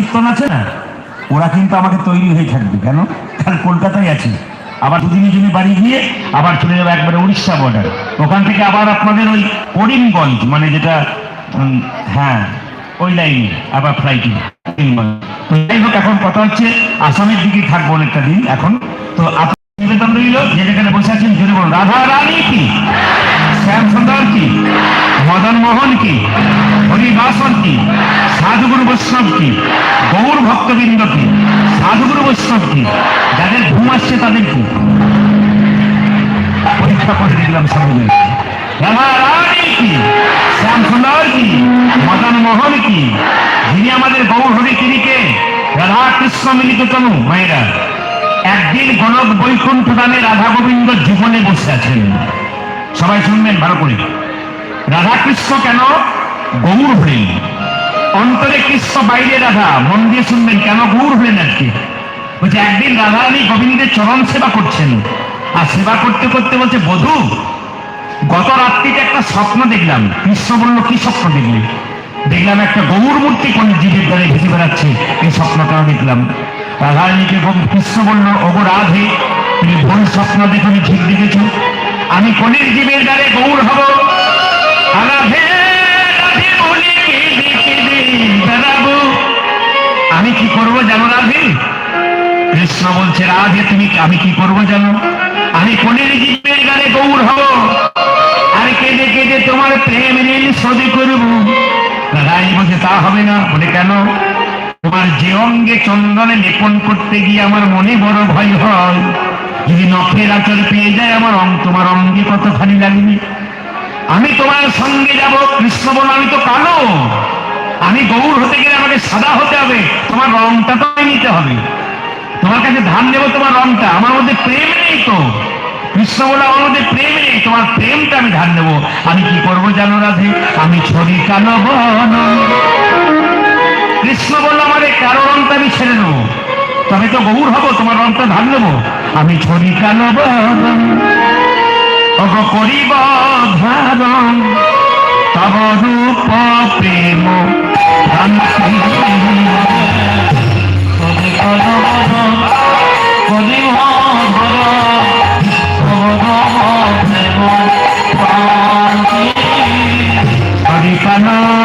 কীর্তন আছে না? ওরা কিন্তু আমাকে তৈরি হয়ে থাকবে, কেন? কারণ কলকাতায় আছি। আবার দুদিনে দিনে বাড়ি গিয়ে আবার চলে যাব একবারে উড়িষ্যা বর্ডার ওখান থেকে আবার আপনাদের ওই করিমগঞ্জ মানে যেটা হ্যাঁ ওই লাইনে আবার ফ্লাইটে তো যাই হোক, এখন কথা হচ্ছে, আসামের দিকে থাকব অনেকটা দিন এখন। তো আপনার নিবেদন রইল, যে যেখানে বসে আছেন জুড়ে বলুন। রাধা রানী কি? মদন মোহন কি? হরিবাসন কি? সাধুগুরু বৈষ্ণব কি? গৌর ভক্তবৃন্দ কি? সাধুগুরু বৈষ্ণব কি? যাদের ঘুম আসছে তাদের কি? পরীক্ষা করে রাধা রানী কি? শ্যাম সুন্দর কি? মদন মোহন কি? যিনি আমাদের গৌর হরি তিনিকে রাধা কৃষ্ণ মিলিত তনু, মায়েরা। একদিন গণক বৈকুণ্ঠ দামে রাধা গোবিন্দ জীবনে বসে আছেন। সবাই শুনবেন, ভালো করে। রাধা কৃষ্ণ কেন? গৌর হলেন। অন্তরে কৃষ্ণ, বাইরে রাধা। মন দিয়ে শুনবেন, কেন গৌর হলেন আজকে? বলছে, একদিন রাধা রানী গোবিন্দের চরণ সেবা করছেন। আর সেবা করতে করতে বলছে, বধূ, গত রাত্রিতে একটা স্বপ্ন দেখলাম। কৃষ্ণ বলল, কি স্বপ্ন দেখলি? দেখলাম একটা গৌর মূর্তি কোন জীবের দ্বারে ভেসে বেড়াচ্ছে। এই স্বপ্নটাও দেখলাম। রাধারানীকে কৃষ্ণ বলল, ওগো রাধে, তুমি ভুল স্বপ্ন দেখে ঠিক দেখেছ। আমি কোনের জীবের দ্বারে আমি কি করব জানো রাধে? কৃষ্ণ বলছে, রাধে, তুমি আমি কি করব জানো? আমি কোনের জীবের গানে গৌর হব। আর কেঁদে কেঁদে তোমার প্রেম ঋণ শোধ করব। রানী বলছে, তা হবে না। বলে, কেন? তোমার যে অঙ্গে চন্দনে লেপন করতে গিয়ে আমার মনে বড় ভয় হয়। যদি নখের আচর পেয়ে যায় আমার অঙ্গ, তোমার অঙ্গে কতখানি লাগবে? আমি তোমার সঙ্গে যাব, কৃষ্ণ বল আমি তো কালো। আমি গৌর হতে গেলে আমাকে সাদা হতে হবে তোমার রংটা তো নিতে হবে। তোমার কাছে ধান নেব তোমার রংটা। আমার মধ্যে প্রেম নেই তো। কৃষ্ণ বলে আমার মধ্যে প্রেম নেই। তোমার প্রেমটা আমি ধান নেব আমি কি করব জানো রাধে? আমি ছড়ি কালো বন কৃষ্ণ বলল, আমার এই কারও রংটা আমি ছেড়ে নেব তবে তো গৌর হব, তোমার রংটা ধান নেব আমি ছড়ি কালো বন করিব ধারণ। তব রূপ প্রেম। ভ্রান্তি Sana.